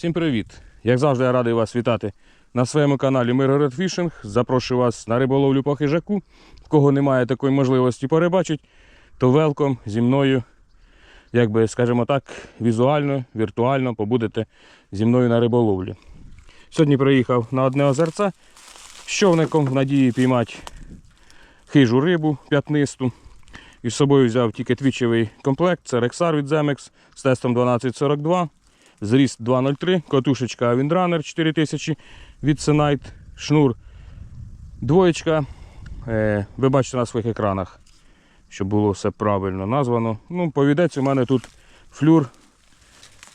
Всім привіт! Як завжди, я радий вас вітати на своєму каналі Миргород Фішинг. Запрошую вас на риболовлю по хижаку. В кого немає такої можливості порибачити, то велком зі мною, як скажімо так, візуально, віртуально побудете зі мною на риболовлі. Сьогодні приїхав на одне озерце з човником в надії піймати хижу рибу п'ятнисту. І з собою взяв тільки твічевий комплект, це Рексар від Zemex з тестом 1242. Зріст 2.03, катушечка Windrunner 4000 від Senite, шнур двоєчка. Е, ви бачите на своїх екранах, щоб було все правильно названо. Ну, повідець у мене тут флюр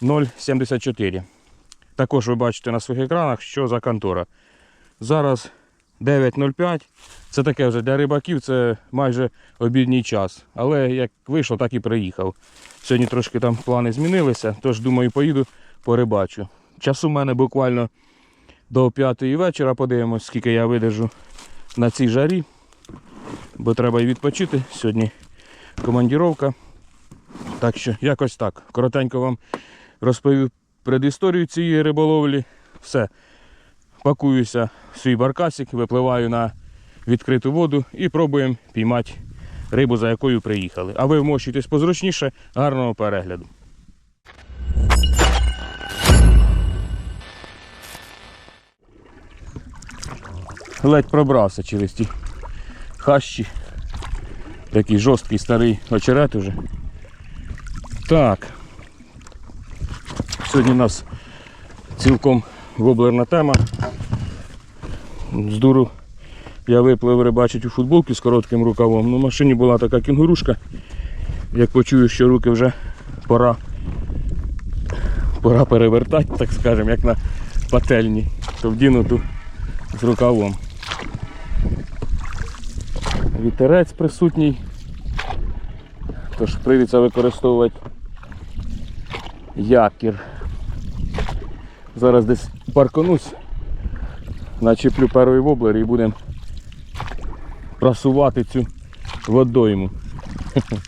0,74. Також ви бачите на своїх екранах, що за контора. Зараз 9.05. Це таке вже для рибаків, це майже обідній час. Але як вийшло, так і приїхав. Сьогодні трошки там плани змінилися, тож думаю, поїду порибачу. Часу в мене буквально до 5 вечора. Подивимось, скільки я видержу на цій жарі. Бо треба і відпочити. Сьогодні командіровка. Так що якось так. Коротенько вам розповів предісторію цієї риболовлі. Все. Пакуюся в свій баркасик, випливаю на відкриту воду і пробуємо піймати рибу, за якою приїхали. А ви вмощуйтесь позручніше, гарного перегляду. Ледь пробрався через ті хащі. Такий жорсткий старий очерет уже. Так. Сьогодні у нас цілком воблерна тема. З дуру я виплив рибачить у футболці з коротким рукавом. Ну, в машині була така кінгурушка. Як почую, що руки вже пора, пора перевертати, так скажемо, як на пательні, то вдінуту з рукавом. Вітерець присутній. Тож прийдеться використовувати якір. Зараз десь парконусь, начеплю перший воблер і будемо просувати цю водойму.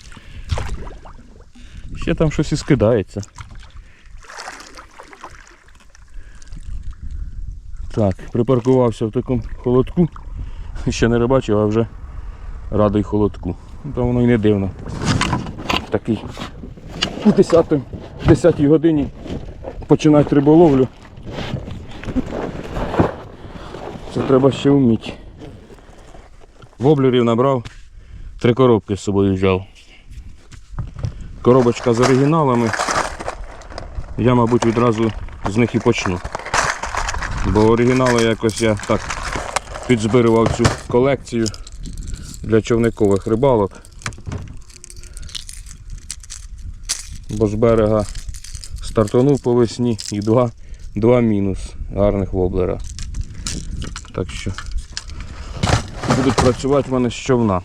Ще там щось і скидається. Так, припаркувався в такому холодку. Ще не рибачив, а вже радий холодку. Та воно й не дивно. Такий у 10, 10 годині починати риболовлю. Це треба ще вміти. Воблерів набрав, три коробки з собою взяв. Коробочка з оригіналами. Я, мабуть, відразу з них і почну. Бо оригінали якось я так підзбирував цю колекцію для човникових рибалок. Бо з берега стартанув по весні і два, два мінус гарних воблера. Так що будуть працювати в мене з човна.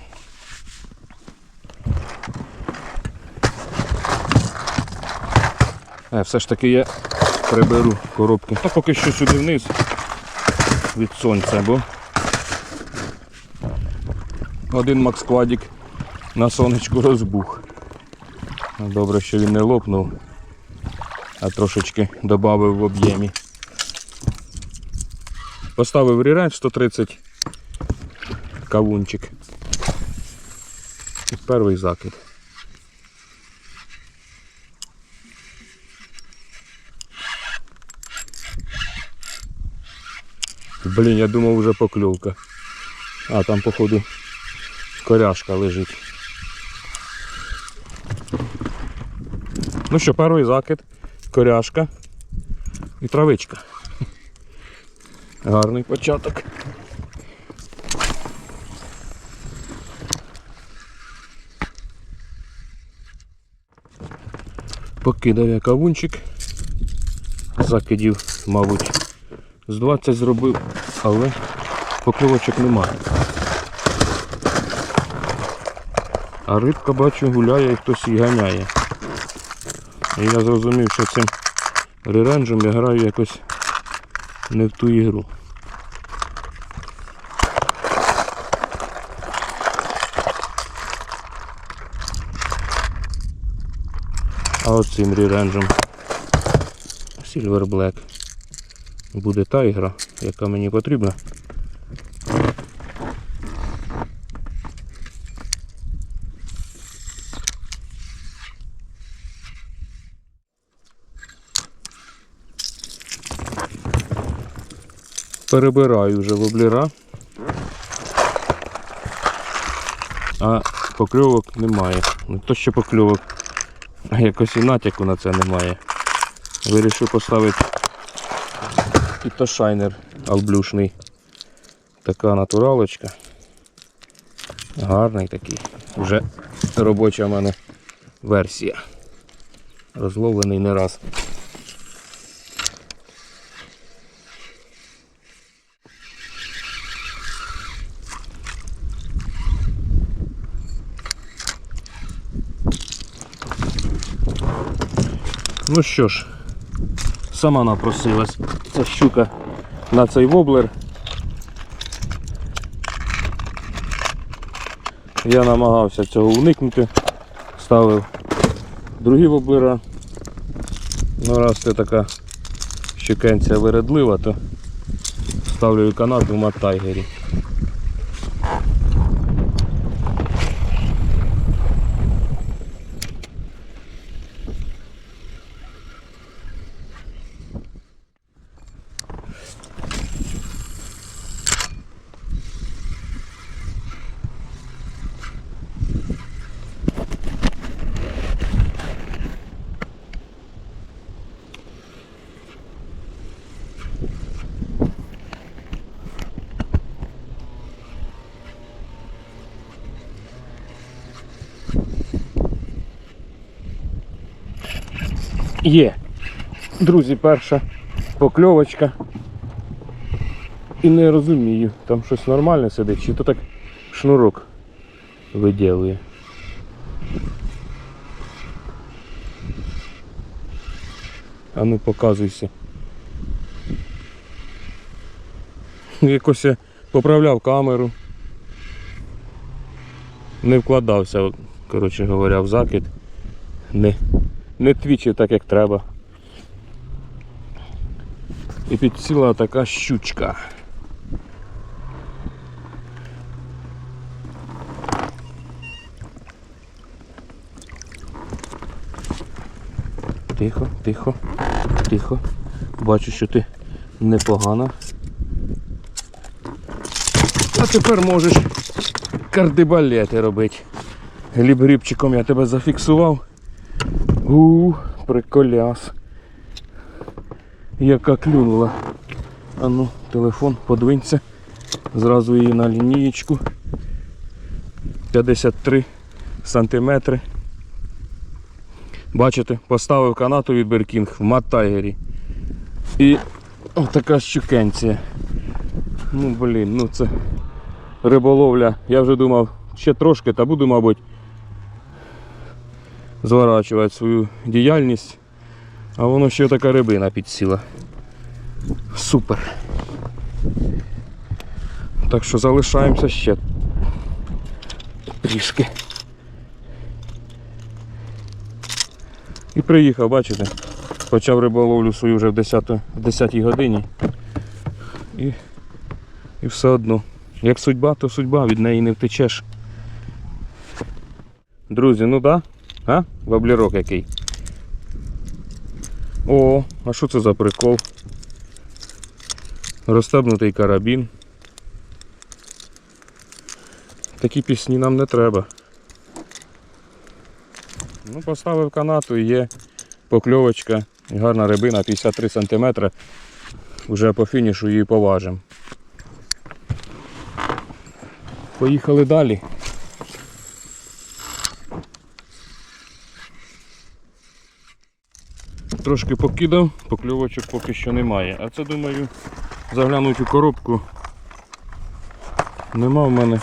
Е, все ж таки я приберу коробки. А поки що сюди вниз від сонця, бо один Максквадік на сонечку розбух. Добре, що він не лопнув, а трошечки додав в об'ємі. Поставив ріренч 130 кавунчик. І перший закид. Блін, я думав вже покльовка. А там походу коряшка лежить. Ну що, перший закид, коряшка і травичка. Гарний початок. Покидав я кавунчик. Закидів, мабуть, з 20 зробив, але покльовочок немає. А рибка бачу гуляє і хтось її ганяє. І я зрозумів, що цим реренджем я граю якось не в ту ігру. А оцим реренджем Silver Black. Буде та ігра, яка мені потрібна. Перебираю вже воблера. А покльовок немає. Не то що покльовок, а якось і натяку на це немає. Вирішив поставити пітошайнер алблюшний. Така натуралочка. Гарний такий. Вже робоча в мене версія. Розловлений не раз. Ну що ж, сама напросилась ця щука на цей воблер. Я намагався цього уникнути, ставив другі воблера. Ну раз це така щукенція вередлива, то ставлю і канату в тайгері. Є. Друзі, перша покльовочка. І не розумію, там щось нормальне сидить, чи то так шнурок виділує. А ну показуйся. Якось я поправляв камеру. Не вкладався, коротше говоря, в закид. Не не твічив так, як треба. І підсіла така щучка. Тихо, тихо, тихо. Бачу, що ти непогана. А тепер можеш кардибалети робити. Гліб-грибчиком я тебе зафіксував. У, приколяс. Яка клюнула. А ну, телефон, подвинься. Зразу її на лінієчку. 53 сантиметри. Бачите, поставив канату від Беркінг в Маттайгері. І отака щукенція. Ну блін, ну це риболовля. Я вже думав, ще трошки, та буду, мабуть, зворачувати свою діяльність, а воно ще така рибина підсіла. Супер. Так що залишаємося ще трішки. І приїхав, бачите, почав риболовлю свою вже в 10, в 10 годині. І, і все одно. Як судьба, то судьба, від неї не втечеш. Друзі, ну да, а? Воблерок який. О, а що це за прикол? Розстебнутий карабін. Такі пісні нам не треба. Ну, поставив канату і є покльовочка гарна рибина 53 см. Вже по фінішу її поважимо. Поїхали далі. Трошки покидав, покльовочок поки що немає. А це думаю заглянуть у коробку. Нема в мене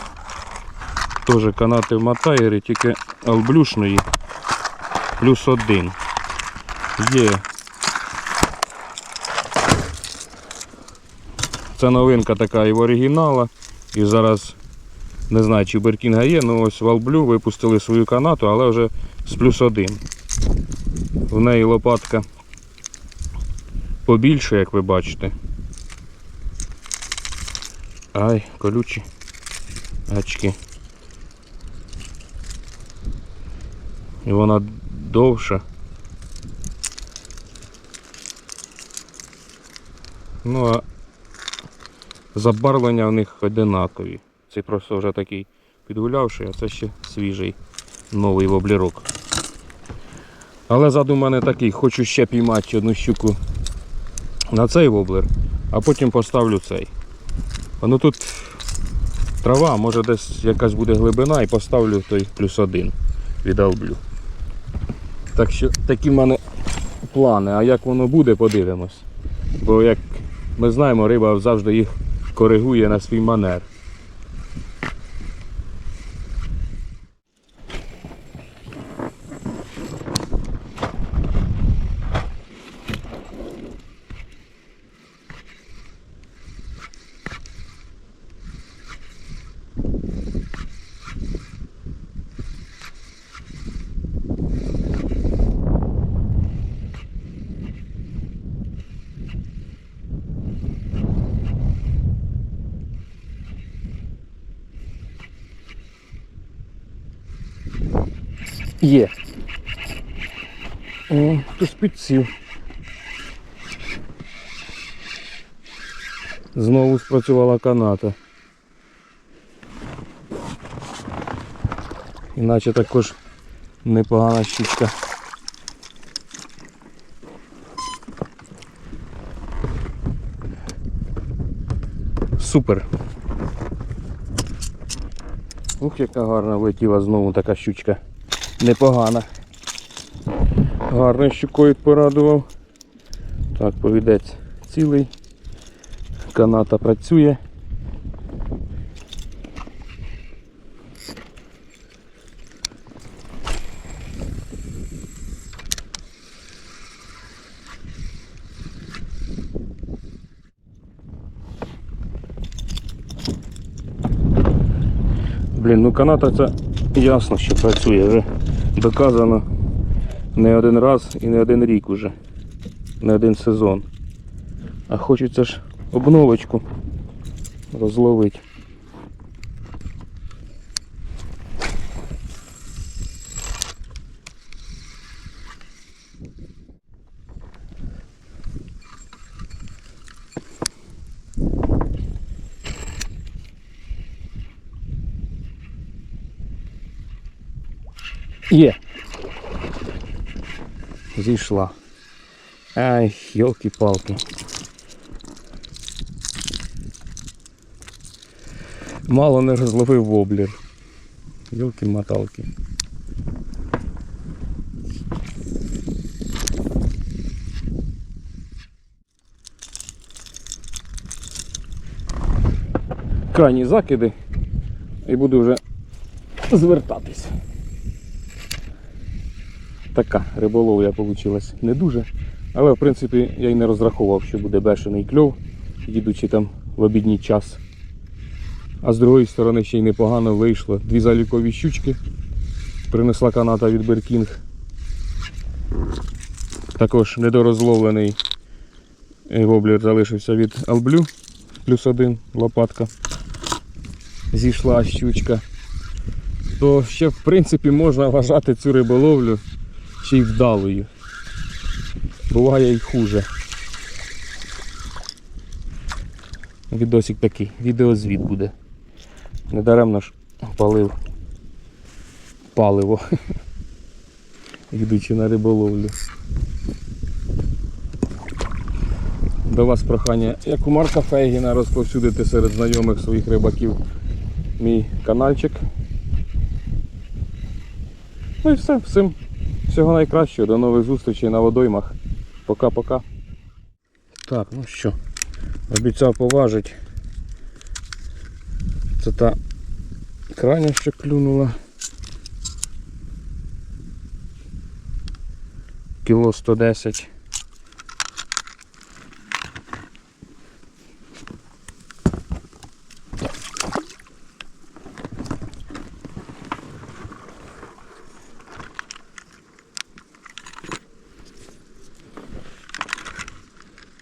теж канати в матайері, тільки алблюшної плюс один. Є. Це новинка така і в оригінала. І зараз не знаю, чи Беркінга є, але ось Валблю випустили свою канату, але вже з плюс один. В неї лопатка побільше, як ви бачите. Ай, колючі гачки. І вона довша. Ну а забарвлення в них одинакові. Цей просто вже такий підгулявший, а це ще свіжий новий воблерок. Але задум у мене такий, хочу ще піймати одну щуку на цей воблер, а потім поставлю цей. А Ну тут трава, може десь якась буде глибина і поставлю той плюс один від алблю. Так що такі в мене плани. А як воно буде, подивимось. Бо як ми знаємо, риба завжди їх коригує на свій манер. Є. О, хтось підсів. Знову спрацювала каната. Іначе також непогана щічка. Супер. Ух, яка гарна влетіла знову така щучка. Непогана. Гарно щукою порадував. Так, повідець цілий. Каната працює. Блін, ну каната це ясно, що працює вже. Доказано не один раз і не один рік уже. Не один сезон. А хочеться ж обновочку розловити. Є. Зійшла. Ай, йолки-палки. Мало не розловив воблер. Йолки-моталки. Крайні закиди і буду вже звертатись. Така риболовля вийшла не дуже. Але в принципі я й не розраховував, що буде бешений кльов, їдучи там в обідній час. А з другої сторони ще й непогано вийшло. Дві залікові щучки. Принесла каната від Беркінг. Також недорозловлений е, воблер залишився від Алблю. Плюс один лопатка. Зійшла щучка. То ще в принципі можна вважати цю риболовлю ще й вдалою. Буває й хуже. Відосик такий, відеозвіт буде. Недаремно ж палив паливо, йдучи на риболовлю. До вас прохання, як у Марка Фейгіна, розповсюдити серед знайомих своїх рибаків мій каналчик. Ну і все, всім всього найкращого, до нових зустрічей на водоймах. Пока-пока. Так, ну що, обіцяв поважити. Це та крайня, що клюнула. Кіло 110.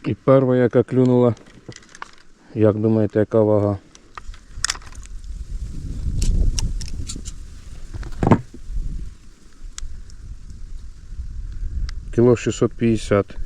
І перша, яка клюнула, як думаєте, яка вага? Кіло 650.